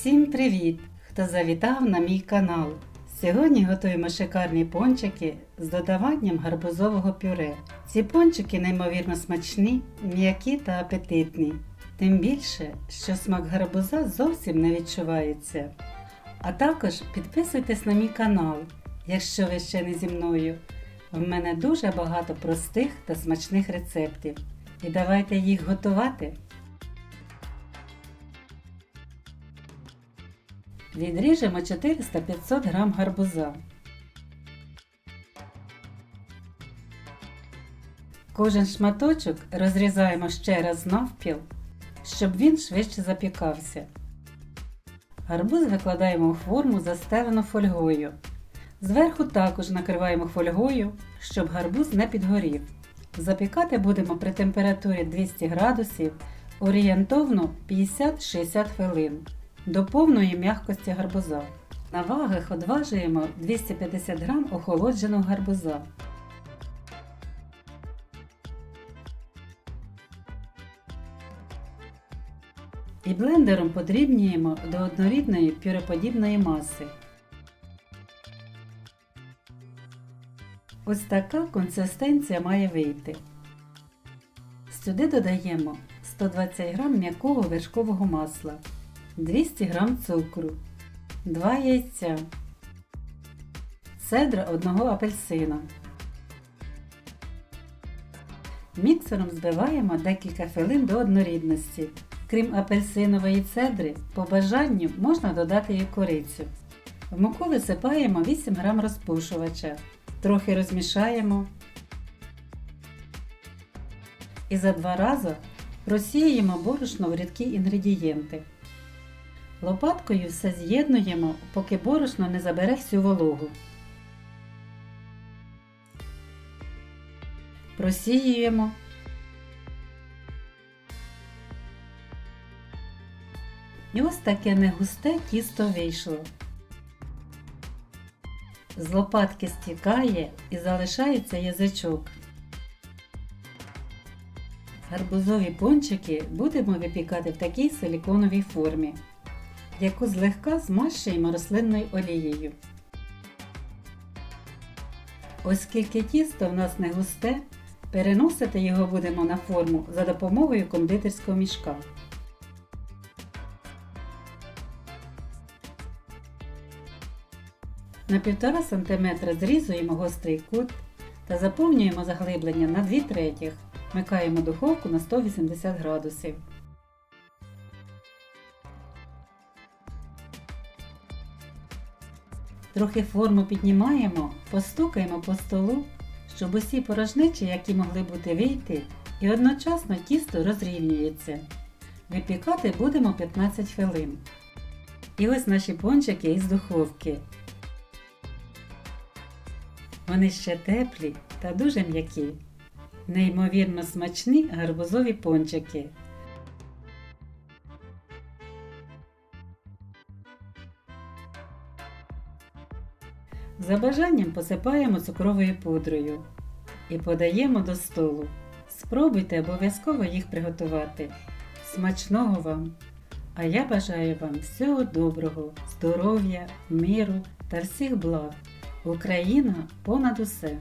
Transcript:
Всім привіт! Хто завітав на мій канал. Сьогодні готуємо шикарні пончики з додаванням гарбузового пюре. Ці пончики неймовірно смачні, м'які та апетитні. Тим більше, що смак гарбуза зовсім не відчувається. А також підписуйтесь на мій канал, якщо ви ще не зі мною. В мене дуже багато простих та смачних рецептів. І давайте їх готувати. Відріжемо 400-500 г гарбуза. Кожен шматочок розрізаємо ще раз навпіл, щоб він швидше запікався. Гарбуз викладаємо у форму, застелену фольгою. Зверху також накриваємо фольгою, щоб гарбуз не підгорів. Запікати будемо при температурі 200 градусів орієнтовно 50-60 хвилин до повної м'якості гарбуза. На вагах одважуємо 250 г охолодженого гарбуза. І блендером подрібнюємо до однорідної пюреподібної маси. Ось така консистенція має вийти. Сюди додаємо 120 г м'якого вершкового масла, 200 г цукру, 2 яйця, цедра одного апельсина. Міксером збиваємо декілька хвилин до однорідності. Крім апельсинової цедри, по бажанню можна додати і корицю. В муку висипаємо 8 г розпушувача, трохи розмішаємо і за два рази просіємо борошно в рідкі інгредієнти. Лопаткою все з'єднуємо, поки борошно не забере всю вологу. Просіюємо. І ось таке негусте тісто вийшло. З лопатки стікає і залишається язичок. Гарбузові пончики будемо випікати в такій силіконовій формі, яку злегка змащуємо рослинною олією. Оскільки тісто в нас не густе, переносити його будемо на форму за допомогою кондитерського мішка. На 1,5 см зрізуємо гострий кут та заповнюємо заглиблення на 2 третіх. Вмикаємо духовку на 180 градусів. Трохи форму піднімаємо, постукаємо по столу, щоб усі порожничі, які могли бути вийти, і одночасно тісто розрівнюється. Випікати будемо 15 хвилин. І ось наші пончики із духовки. Вони ще теплі та дуже м'які. Неймовірно смачні гарбузові пончики. За бажанням посипаємо цукровою пудрою і подаємо до столу. Спробуйте обов'язково їх приготувати. Смачного вам! А я бажаю вам всього доброго, здоров'я, миру та всіх благ. Україна понад усе!